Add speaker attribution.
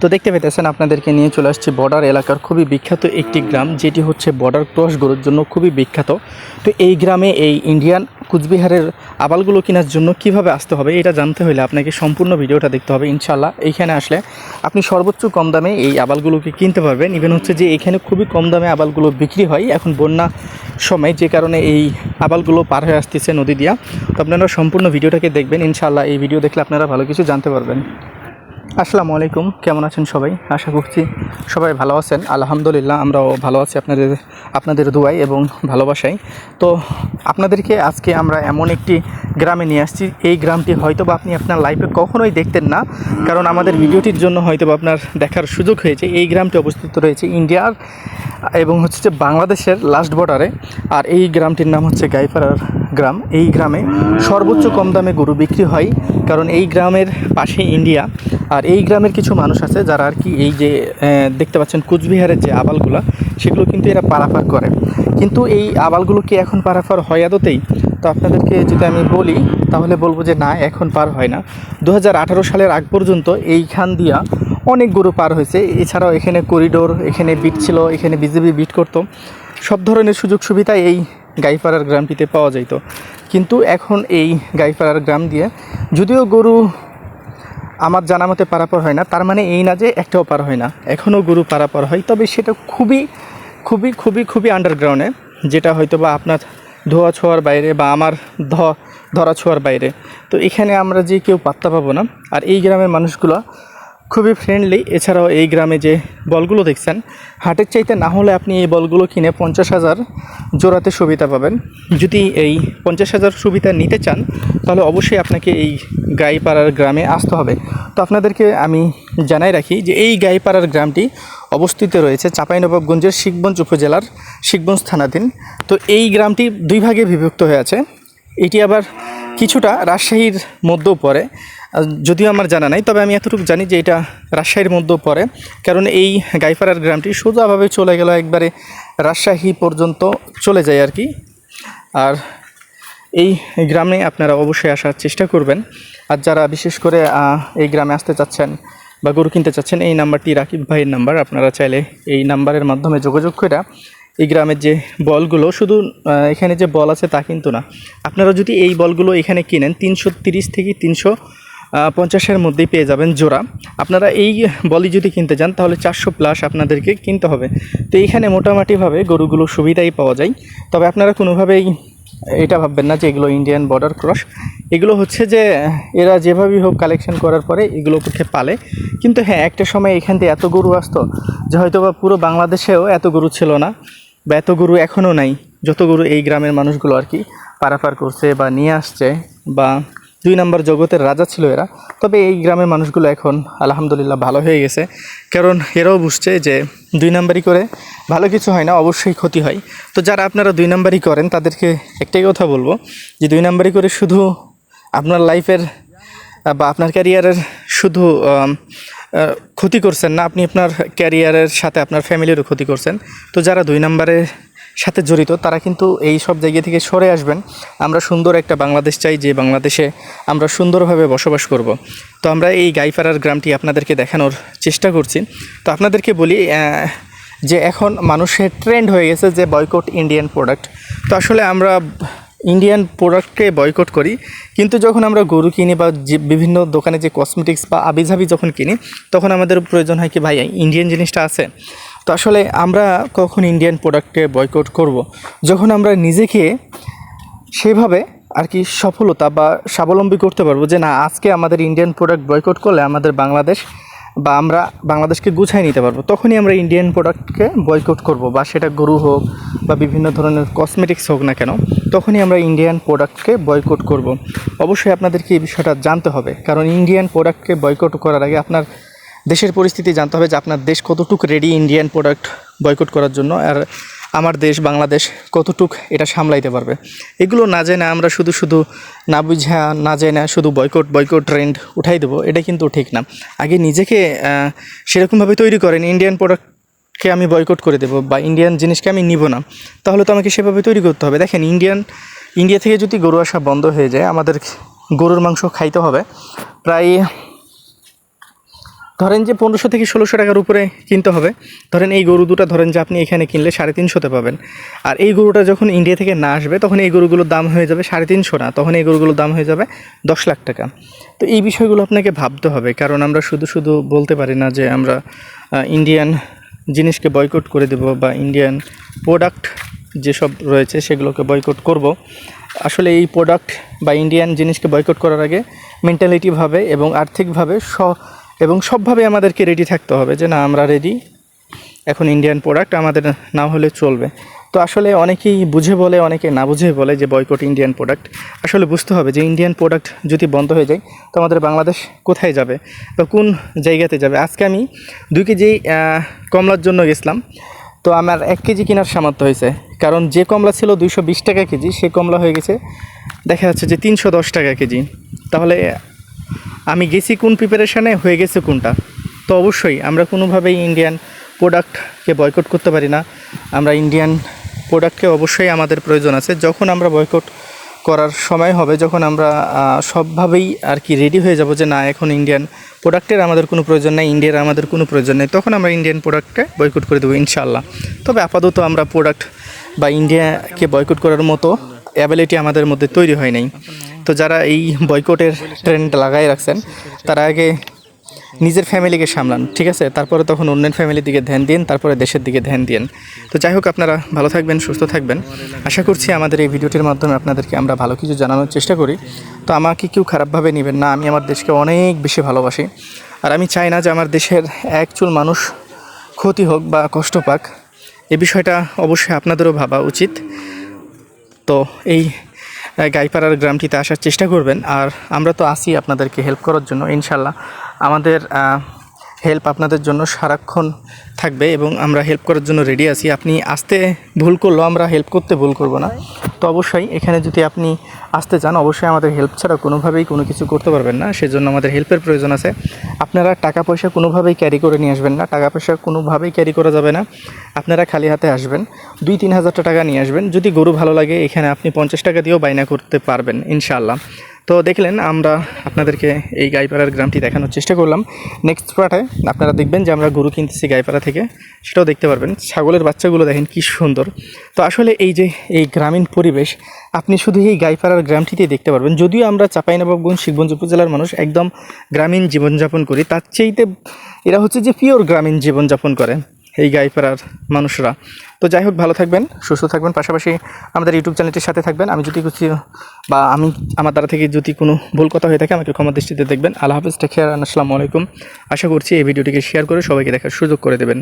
Speaker 1: তো দেখতে পেতেছেন আপনাদেরকে নিয়ে চলে আসছি বর্ডার এলাকার খুবই বিখ্যাত একটি গ্রাম, যেটি হচ্ছে বর্ডার ক্রস গরুর জন্য খুবই বিখ্যাত। তো এই গ্রামে এই ইন্ডিয়ান কুচবিহারের আবালগুলো কেনার জন্য কীভাবে আসতে হবে এটা জানতে হলে আপনাকে সম্পূর্ণ ভিডিওটা দেখতে হবে ইনশাল্লাহ এইখানে আসলে আপনি সর্বোচ্চ কম দামে এই আবালগুলোকে কিনতে পারবেন। ইভেন হচ্ছে যে এখানে খুবই কম দামে আবালগুলো বিক্রি হয়। এখন বন্যা সময়, যে কারণে এই আবালগুলো পার হয়ে আসতেছে নদী দিয়া। তো আপনারা সম্পূর্ণ ভিডিওটাকে দেখবেন ইনশাল্লাহ এই ভিডিও দেখলে আপনারা ভালো কিছু জানতে পারবেন। আসসালামু আলাইকুম। কেমন আছেন সবাই? আশা করছি সবাই ভালো আছেন। আলহামদুলিল্লাহ, আমরাও ভালো আছি আপনাদের আপনাদের দুয়াই এবং ভালোবাসাই তো আপনাদেরকে আজকে আমরা এমন একটি গ্রামে নিয়ে আসছি। এই গ্রামটি হয়তো বা আপনি আপনার লাইফে কখনোই দেখতেন না, কারণ আমাদের ভিডিওটির জন্য হয়তো বা আপনার দেখার সুযোগ হয়েছে। এই গ্রামটি অবস্থিত রয়েছে ইন্ডিয়ার এবং হচ্ছে যে বাংলাদেশের লাস্ট বর্ডারে আর এই গ্রামটির নাম হচ্ছে গাইপাড়ার গ্রাম। এই গ্রামে সর্বোচ্চ কম দামে গরু বিক্রি হয়, কারণ এই গ্রামের পাশে ইন্ডিয়া। আর এই গ্রামের কিছু মানুষ আছে যারা আর কি এই যে দেখতে পাচ্ছেন কুচবিহারের যে আবালগুলো, সেগুলো কিন্তু এরা পারাপার করে। কিন্তু এই আবালগুলো কি এখন পারাপার হয় আদতেই? তো আপনাদেরকে যদি আমি বলি, তাহলে বলব যে না, এখন পার হয় না। দু হাজার আঠারো সালের আগ পর্যন্ত এইখান দিয়া অনেক গরু পার হয়েছে। এছাড়াও এখানে করিডোর এখানে বিট ছিল, এখানে বিজেপি বিট করতো। সব ধরনের সুযোগ সুবিধা এই গাইপাড়ার গ্রামটিতে পাওয়া যাইতো। কিন্তু এখন এই গাইপাড়ার গ্রাম দিয়ে যদিও গরু আমার জানা মতে পারাপার হয় না, তার মানে এই না যে একটাও পার হয় না। এখনও গরু পারাপার হয়, তবে সেটা খুবই খুবই খুবই খুবই আন্ডারগ্রাউন্ডে যেটা হয়তো বা আপনার ধোয়া ছোঁয়ার বাইরে বা আমার ধ, ধরা ছোঁয়ার বাইরে। তো এখানে আমরা যে কেউ পাত্তা পাবো না। আর এই গ্রামের মানুষগুলো খুবই ফ্রেন্ডলি এছাড়াও এই গ্রামে যে বলগুলো দেখছেন, হাটের চাইতে না হলে আপনি এই বলগুলো কিনে পঞ্চাশ হাজার জোড়াতে সুবিধা পাবেন। যদি এই পঞ্চাশ হাজার সুবিধা নিতে চান, তাহলে অবশ্যই আপনাকে এই গাইপাড়ার গ্রামে আসতে হবে। তো আপনাদেরকে আমি জানাই রাখি যে এই গাইপাড়ার গ্রামটি অবস্থিত রয়েছে চাঁপাইনবাবগঞ্জের শিখগঞ্জ উপজেলার শিখগঞ্জ থানাধীন। তো এই গ্রামটি দুই ভাগে বিভক্ত হয়ে আছে। এটি আবার কিছুটা রাজশাহীর মধ্যেও পড়ে। যদিও আমার জানা নাই, তবে আমি এতটুকু জানি যে এটা রাজশাহীর মধ্যেও পড়ে। কারণ এই গাইপাড়ার গ্রামটি সোজাভাবে চলে গেল, একবারে রাজশাহী পর্যন্ত চলে যায় আর কি। আর এই গ্রামে আপনারা অবশ্যই আসার চেষ্টা করবেন। আর যারা বিশেষ করে এই গ্রামে আসতে চাচ্ছেন বা গরু কিনতে চাচ্ছেন, এই নাম্বারটি রাকিব ভাইয়ের নাম্বার। আপনারা চাইলে এই নাম্বারের মাধ্যমে যোগাযোগ করে এই গ্রামের যে বলগুলো, শুধু এখানে যে বল আছে তা কিন্তু না। আপনারা যদি এই বলগুলো এখানে কিনেন, তিনশো থেকে তিনশো পঞ্চাশের মধ্যেই পেয়ে যাবেন জোড়া। আপনারা এই বলি যদি কিনতে যান, তাহলে চারশো প্লাস আপনাদেরকে কিনতে হবে। তো এইখানে মোটামুটিভাবে গরুগুলো সুবিধাই পাওয়া যায়। তবে আপনারা কোনোভাবেই এটা ভাববেন না যে এগুলো ইন্ডিয়ান বর্ডার ক্রস এগুলো হচ্ছে যে, এরা যেভাবেই হোক কালেকশন করার পরে এগুলো পক্ষে পালে। কিন্তু হ্যাঁ একটা সময় এখান থেকে এত গরু আসতো যে হয়তো বা পুরো বাংলাদেশেও এত গরু ছিল না বা এত গরু এখনও নাই। যত গরু এই গ্রামের মানুষগুলো আর কি পারাপার করছে বা নিয়ে আসছে বা দুই নম্বর জগতের রাজা ছিল এরা। তবে এই গ্রামের মানুষগুলো এখন আলহামদুলিল্লাহ ভালো হয়ে গেছে। কারণ এরাও বুঝছে যে দুই নাম্বারই করে ভালো কিছু হয় না, অবশ্যই ক্ষতি হয়। তো যারা আপনারা দুই নাম্বারই করেন, তাদেরকে একটাই কথা বলব যে দুই নাম্বারই করে শুধু আপনার লাইফের বা আপনার ক্যারিয়ারের শুধু ক্ষতি করছেন না, আপনি আপনার ক্যারিয়ারের সাথে আপনার ফ্যামিলিরও ক্ষতি করছেন। তো যারা দুই নম্বরের সাথে জড়িত, তারা কিন্তু এই সব জায়গা থেকে সরে আসবেন। আমরা সুন্দর একটা বাংলাদেশ চাই, যে বাংলাদেশে আমরা সুন্দরভাবে বসবাস করব। তো আমরা এই গাইপাড়ার গ্রামটি আপনাদেরকে দেখানোর চেষ্টা করছি। তো আপনাদেরকে বলি যে এখন মানুষের ট্রেন্ড হয়ে গেছে যে বয়কট ইন্ডিয়ান প্রোডাক্ট তো আসলে আমরা ইন্ডিয়ান প্রোডাক্টকে বয়কট করি, কিন্তু যখন আমরা গরু কিনি বা যে বিভিন্ন দোকানে যে কসমেটিক্স বা আবিঝাবি যখন কিনি, তখন আমাদের প্রয়োজন হয় কি ভাই ইন্ডিয়ান জিনিসটা আছে। তো আসলে আমরা কখন ইন্ডিয়ান প্রোডাক্টকে বয়কট করব। যখন আমরা নিজেকে সেভাবে আর কি সফলতা বা স্বাবলম্বী করতে পারব যে না, আজকে আমাদের ইন্ডিয়ান প্রোডাক্ট বয়কট করলে আমাদের বাংলাদেশ বা আমরা বাংলাদেশকে গুছাই নিতে পারব, তখনই আমরা ইন্ডিয়ান প্রোডাক্টকে বয়কট করব বা সেটা গরু হোক বা বিভিন্ন ধরনের কসমেটিক্স হোক না কেন, তখনই আমরা ইন্ডিয়ান প্রোডাক্টকে বয়কট করব অবশ্যই আপনাদেরকে এই বিষয়টা জানতে হবে, কারণ ইন্ডিয়ান প্রোডাক্টকে বয়কট করার আগে আপনার দেশের পরিস্থিতি জানতে হবে যে আপনার দেশ কতটুকু রেডি ইন্ডিয়ান প্রোডাক্ট বয়কট করার জন্য আর আমার দেশ বাংলাদেশ কতটুক এটা সামলাইতে পারবে। এগুলো না জেনে আমরা শুধু শুধু না বুঝা, না জেনে শুধু বয়কট বয়কট ট্রেন্ড উঠাই দেবো, এটা কিন্তু ঠিক না। আগে নিজেকে সেরকমভাবে তৈরি করেন ইন্ডিয়ান প্রোডাক্টকে আমি বয়কট করে দেবো বা ইন্ডিয়ান জিনিসকে আমি নিব না, তাহলে তো আমাকে সেভাবে তৈরি করতে হবে। দেখেন ইন্ডিয়ান ইন্ডিয়া থেকে যদি গরু আসা বন্ধ হয়ে যায়, আমাদের গরুর মাংস খাইতে হবে। প্রায় ধরেন যে পনেরোশো থেকে ষোলোশো টাকার উপরে কিনতে হবে, ধরেন এই গরু দুটো ধরেন যে আপনি এখানে কিনলে সাড়ে তিনশোতে পাবেন। আর এই গরুটা যখন ইন্ডিয়া থেকে না আসবে, তখন এই গরুগুলোর দাম হয়ে যাবে সাড়ে তিনশো না, তখন এই গরুগুলোর দাম হয়ে যাবে দশ লাখ টাকা। তো এই বিষয়গুলো আপনাকে ভাবতে হবে, কারণ আমরা শুধু শুধু বলতে পারি না যে আমরা ইন্ডিয়ান জিনিসকে বয়কট করে দেব বা ইন্ডিয়ান প্রোডাক্ট যেসব রয়েছে সেগুলোকে বয়কট করব। আসলে এই প্রোডাক্ট বা ইন্ডিয়ান জিনিসকে বয়কট করার আগে মেন্টালিটিভাবে এবং আর্থিকভাবে স এবং সবভাবে আমাদেরকে রেডি থাকতে হবে যে না, আমরা রেডি এখন ইন্ডিয়ান প্রোডাক্ট আমাদের না হলে চলবে। তো আসলে অনেকেই বুঝে বলে, অনেকে না বুঝে বলে যে বয়কট ইন্ডিয়ান প্রোডাক্ট আসলে বুঝতে হবে যে ইন্ডিয়ান প্রোডাক্ট যদি বন্ধ হয়ে যায়, তো আমাদের বাংলাদেশ কোথায় যাবে বা কোন জায়গাতে যাবে? আজকে আমি দুই কেজি কমলার জন্য গেছিলাম। তো আমার এক কেজি কেনার সামর্থ্য হয়েছে। কারণ যে কমলা ছিল দুইশো বিশ টাকা কেজি, সে কমলা হয়ে গেছে। দেখা যাচ্ছে যে তিনশো দশ টাকা কেজি। তাহলে আমি গেছি কোন প্রিপারেশানে হয়ে গেছে কোনটা? তো অবশ্যই আমরা কোনোভাবেই ইন্ডিয়ান প্রোডাক্টকে বয়কট করতে পারি না। আমরা ইন্ডিয়ান প্রোডাক্টকে অবশ্যই আমাদের প্রয়োজন আছে। যখন আমরা বয়কট করার সময় হবে, যখন আমরা সবভাবেই আর কি রেডি হয়ে যাব যে না, এখন ইন্ডিয়ান প্রোডাক্টের আমাদের কোনো প্রয়োজন নেই ইন্ডিয়ার আমাদের কোনো প্রয়োজন নেই, তখন আমরা ইন্ডিয়ান প্রোডাক্টকে বয়কট করে দেবো ইনশাল্লাহ তবে আপাতত আমরা প্রোডাক্ট বা ইন্ডিয়াকে বয়কট করার মতো অ্যাবিলিটি আমাদের মধ্যে তৈরি হয় নাই। তো যারা এই বয়কটের ট্রেন্ড লাগাই রাখছেন, তারা আগে নিজের ফ্যামিলিকে সামলান, ঠিক আছে? তারপরে তখন অন্যের ফ্যামিলির দিকে ধ্যান দিন, তারপরে দেশের দিকে ধ্যান দিন তো যাই হোক, আপনারা ভালো থাকবেন, সুস্থ থাকবেন। আশা করছি আমাদের এই ভিডিওটির মাধ্যমে আপনাদেরকে আমরা ভালো কিছু জানানোর চেষ্টা করি। তো আমাকে কেউ খারাপভাবে নেবেন না, আমি আমার দেশকে অনেক বেশি ভালোবাসি। আর আমি চাই না যে আমার দেশের এক চুল মানুষ ক্ষতি হোক বা কষ্ট পাক। এই বিষয়টা অবশ্যই আপনাদেরও ভাবা উচিত। তো এই গাইপাড়ার গ্রামটিতে আসার চেষ্টা করবেন। আর আমরা তো আসি আপনাদেরকে হেল্প করার জন্য, ইনশাল্লাহ। আমাদের হেল্প আপনাদের জন্য সারাক্ষণ থাকবে এবং আমরা হেল্প করার জন্য রেডি আছি। আপনি আসতে ভুল করলেও আমরা হেল্প করতে ভুল করব না। তো অবশ্যই এখানে যদি আপনি আসতে চান, অবশ্যই আমাদের হেল্প ছাড়া কোনোভাবেই কোনো কিছু করতে পারবেন না। সেজন্য আমাদের হেল্পের প্রয়োজন আছে। আপনারা টাকা পয়সা কোনোভাবেই ক্যারি করে নিয়ে আসবেন না। টাকা পয়সা কোনোভাবেই ক্যারি করা যাবে না। আপনারা খালি হাতে আসবেন। দুই তিন হাজারটা টাকা নিয়ে আসবেন। যদি গরু ভালো লাগে, এখানে আপনি পঞ্চাশ টাকা দিয়েও বাইনা করতে পারবেন, ইনশাআল্লাহ। তো দেখলেন, আমরা আপনাদেরকে এই গাইপাড়ার গ্রামটি দেখানোর চেষ্টা করলাম। নেক্সট পার্টে আপনারা দেখবেন যে আমরা গরু কিনতেছি গাইপাড়া থেকে, সেটাও দেখতে পারবেন। ছাগলের বাচ্চাগুলো দেখেন কি সুন্দর। তো আসলে এই যে এই গ্রামীণ পরিবেশ, আপনি শুধু এই গাইপাড়ার গ্রামটিতেই দেখতে পারবেন। যদিও আমরা চাঁপাইনবাবগঞ্জ শিবগঞ্জ উপজেলার মানুষ, একদম গ্রামীণ জীবনযাপন করি, তার চেয়েতে এরা হচ্ছে যে পিওর গ্রামীণ জীবনযাপন করে। এই গাইপাড়ার মানুষরা। তো যাই হোক, ভালো থাকবেন, সুস্থ থাকবেন। পাশাপাশি আমাদের ইউটিউব চ্যানেলটির সাথে থাকবেন। আমি যদি কিছু বা আমি আমার দ্বারা থেকে যদি কোনো ভুল কথা হয়ে থাকে, আমাকে ক্ষমা দৃষ্টিতে দেখবেন। আল্লাহ হাফিজ টেক আসসালামু আলাইকুম। আশা করছি এই ভিডিওটিকে শেয়ার করে সবাইকে দেখার সুযোগ করে দেবেন।